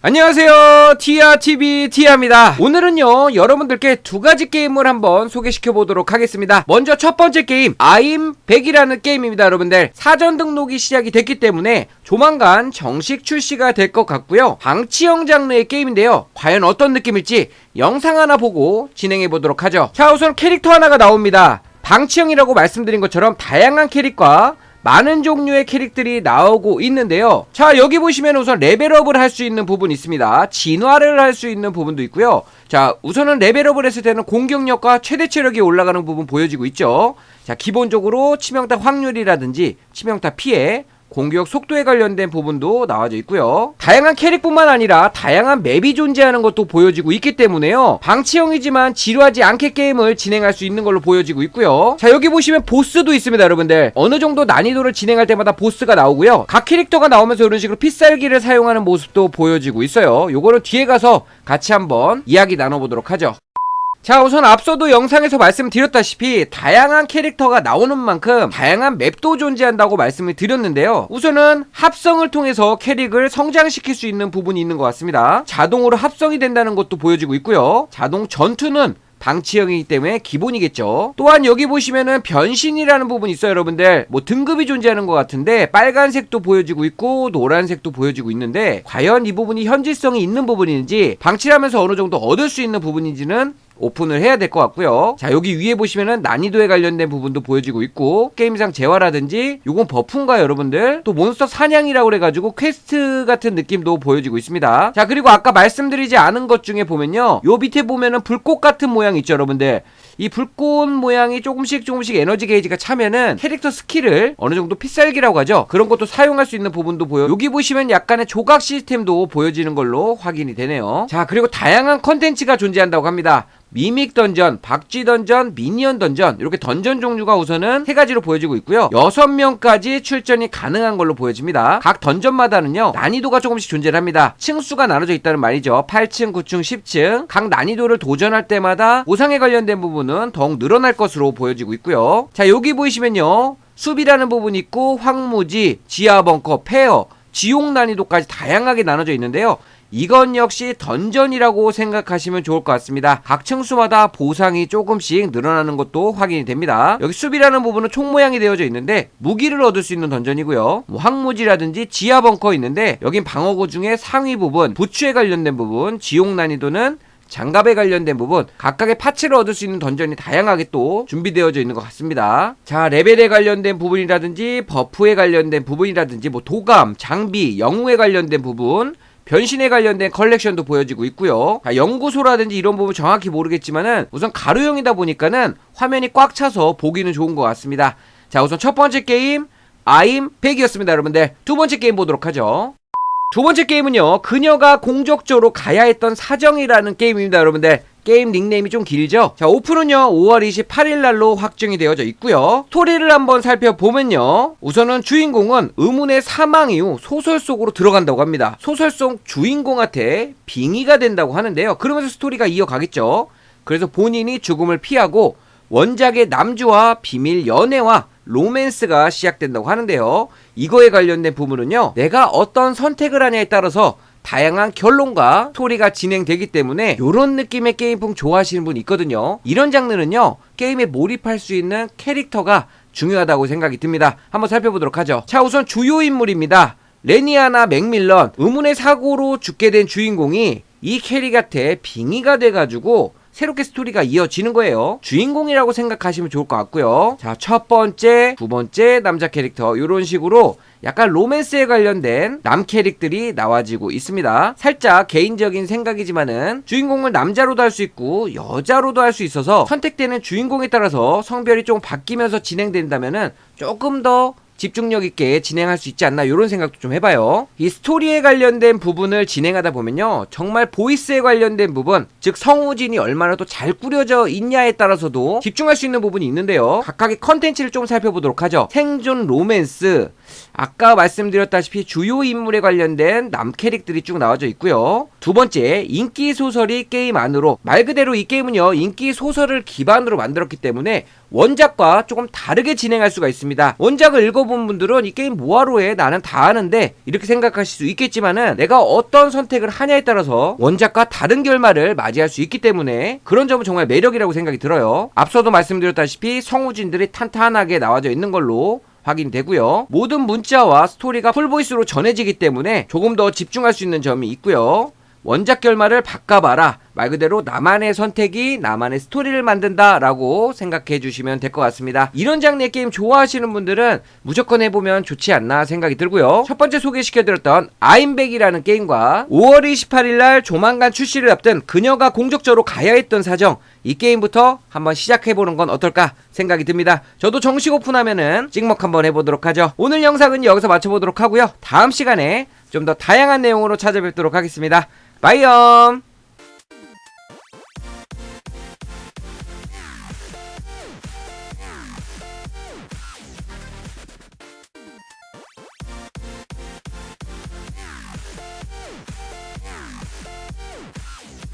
안녕하세요. 티아TV 티아입니다. 오늘은요 여러분들께 두 가지 게임을 한번 소개시켜 보도록 하겠습니다. 먼저 첫 번째 게임 아임 100이라는 게임입니다 여러분들. 사전 등록이 시작이 됐기 때문에 조만간 정식 출시가 될 것 같고요. 방치형 장르의 게임인데요. 과연 어떤 느낌일지 영상 하나 보고 진행해 보도록 하죠. 자 우선 캐릭터 하나가 나옵니다. 방치형이라고 말씀드린 것처럼 다양한 캐릭과 많은 종류의 캐릭들이 나오고 있는데요. 자, 여기 보시면 우선 레벨업을 할 수 있는 부분이 있습니다. 진화를 할 수 있는 부분도 있고요. 자, 우선은 레벨업을 했을 때는 공격력과 최대 체력이 올라가는 부분 보여지고 있죠. 자, 기본적으로 치명타 확률이라든지 치명타 피해, 공격 속도에 관련된 부분도 나와져 있고요. 다양한 캐릭뿐만 아니라 다양한 맵이 존재하는 것도 보여지고 있기 때문에요. 방치형이지만 지루하지 않게 게임을 진행할 수 있는 걸로 보여지고 있고요. 자 여기 보시면 보스도 있습니다 여러분들. 어느 정도 난이도를 진행할 때마다 보스가 나오고요. 각 캐릭터가 나오면서 이런 식으로 필살기를 사용하는 모습도 보여지고 있어요. 요거는 뒤에 가서 같이 한번 이야기 나눠보도록 하죠. 자 우선 앞서도 영상에서 말씀드렸다시피 다양한 캐릭터가 나오는 만큼 다양한 맵도 존재한다고 말씀을 드렸는데요 우선은 합성을 통해서 캐릭을 성장시킬 수 있는 부분이 있는 것 같습니다 자동으로 합성이 된다는 것도 보여지고 있고요 자동 전투는 방치형이기 때문에 기본이겠죠. 또한 여기 보시면은 변신이라는 부분이 있어요, 여러분들. 뭐 등급이 존재하는 것 같은데 빨간색도 보여지고 있고 노란색도 보여지고 있는데 과연 이 부분이 현실성이 있는 부분인지 방치하면서 어느 정도 얻을 수 있는 부분인지는 오픈을 해야 될 것 같고요. 자 여기 위에 보시면은 난이도에 관련된 부분도 보여지고 있고 게임상 재화라든지 요건 버프인가요 여러분들? 또 몬스터 사냥이라고 그래가지고 퀘스트 같은 느낌도 보여지고 있습니다. 자 그리고 아까 말씀드리지 않은 것 중에 보면요 요 밑에 보면은 불꽃 같은 모양 있죠 여러분들 이 불꽃 모양이 조금씩 조금씩 에너지 게이지가 차면은 캐릭터 스킬을 어느 정도 필살기라고 하죠. 그런 것도 사용할 수 있는 부분도 보여. 여기 보시면 약간의 조각 시스템도 보여지는 걸로 확인이 되네요. 자, 그리고 다양한 컨텐츠가 존재한다고 합니다. 미믹 던전, 박쥐 던전, 미니언 던전 이렇게 던전 종류가 우선은 세 가지로 보여지고 있고요. 여섯 명까지 출전이 가능한 걸로 보여집니다. 각 던전마다는요 난이도가 조금씩 존재를 합니다. 층수가 나눠져 있다는 말이죠. 8층, 9층, 10층 각 난이도를 도전할 때마다 보상에 관련된 부분은 더욱 늘어날 것으로 보여지고 있고요. 자 여기 보이시면요 수비라는 부분이 있고 황무지, 지하 벙커, 페어, 지옥 난이도까지 다양하게 나눠져 있는데요. 이건 역시 던전이라고 생각하시면 좋을 것 같습니다. 각 층수마다 보상이 조금씩 늘어나는 것도 확인이 됩니다. 여기 수비라는 부분은 총 모양이 되어져 있는데 무기를 얻을 수 있는 던전이고요. 뭐 황무지라든지 지하 벙커 있는데 여긴 방어구 중에 상위 부분, 부추에 관련된 부분, 지옥 난이도는 장갑에 관련된 부분 각각의 파츠를 얻을 수 있는 던전이 다양하게 또 준비되어져 있는 것 같습니다. 자 레벨에 관련된 부분이라든지 버프에 관련된 부분이라든지 뭐 도감, 장비, 영웅에 관련된 부분 변신에 관련된 컬렉션도 보여지고 있고요. 자, 연구소라든지 이런 부분 정확히 모르겠지만은 우선 가루형이다 보니까는 화면이 꽉 차서 보기는 좋은 것 같습니다. 자 우선 첫 번째 게임 아임 100이었습니다 여러분들 두 번째 게임 보도록 하죠. 두 번째 게임은요 그녀가 공적으로 가야 했던 사정이라는 게임입니다 여러분들 게임 닉네임이 좀 길죠? 자 오픈은요 5월 28일 날로 확정이 되어져 있고요. 스토리를 한번 살펴보면요. 우선은 주인공은 의문의 사망 이후 소설 속으로 들어간다고 합니다. 소설 속 주인공한테 빙의가 된다고 하는데요. 그러면서 스토리가 이어가겠죠? 그래서 본인이 죽음을 피하고 원작의 남주와 비밀 연애와 로맨스가 시작된다고 하는데요. 이거에 관련된 부분은요. 내가 어떤 선택을 하냐에 따라서 다양한 결론과 스토리가 진행되기 때문에 이런 느낌의 게임풍 좋아하시는 분이 있거든요. 이런 장르는요. 게임에 몰입할 수 있는 캐릭터가 중요하다고 생각이 듭니다. 한번 살펴보도록 하죠. 자, 우선 주요 인물입니다. 레니아나 맥밀런 의문의 사고로 죽게 된 주인공이 이 캐릭한테 빙의가 돼가지고 새롭게 스토리가 이어지는 거예요. 주인공이라고 생각하시면 좋을 것 같고요. 자, 첫 번째, 두 번째 남자 캐릭터 이런 식으로 약간 로맨스에 관련된 남 캐릭들이 나와지고 있습니다. 살짝 개인적인 생각이지만은 주인공을 남자로도 할 수 있고 여자로도 할 수 있어서 선택되는 주인공에 따라서 성별이 좀 바뀌면서 진행된다면은 조금 더 집중력 있게 진행할 수 있지 않나 이런 생각도 좀 해봐요. 이 스토리에 관련된 부분을 진행하다 보면요, 정말 보이스에 관련된 부분, 즉 성우진이 얼마나 또 잘 꾸려져 있냐에 따라서도 집중할 수 있는 부분이 있는데요. 각각의 컨텐츠를 좀 살펴보도록 하죠. 생존 로맨스, 아까 말씀드렸다시피 주요 인물에 관련된 남 캐릭들이 쭉 나와져 있고요. 두 번째, 인기 소설이 게임 안으로 말 그대로 이 게임은요 인기 소설을 기반으로 만들었기 때문에 원작과 조금 다르게 진행할 수가 있습니다. 원작을 읽어본 분들은 이 게임 뭐하러 해? 나는 다 아는데 이렇게 생각하실 수 있겠지만은 내가 어떤 선택을 하냐에 따라서 원작과 다른 결말을 맞이할 수 있기 때문에 그런 점은 정말 매력이라고 생각이 들어요. 앞서도 말씀드렸다시피 성우진들이 탄탄하게 나와져 있는 걸로 확인되고요. 모든 문자와 스토리가 풀보이스로 전해지기 때문에 조금 더 집중할 수 있는 점이 있고요. 원작 결말을 바꿔봐라. 말 그대로 나만의 선택이 나만의 스토리를 만든다라고 생각해 주시면 될 것 같습니다. 이런 장르의 게임 좋아하시는 분들은 무조건 해보면 좋지 않나 생각이 들고요. 첫 번째 소개시켜드렸던 아임백이라는 게임과 5월 28일날 조만간 출시를 앞둔 그녀가 공적으로 가야 했던 사정 이 게임부터 한번 시작해보는 건 어떨까 생각이 듭니다. 저도 정식 오픈하면은 찍먹 한번 해보도록 하죠. 오늘 영상은 여기서 마쳐보도록 하고요. 다음 시간에 좀 더 다양한 내용으로 찾아뵙도록 하겠습니다. 바이엄!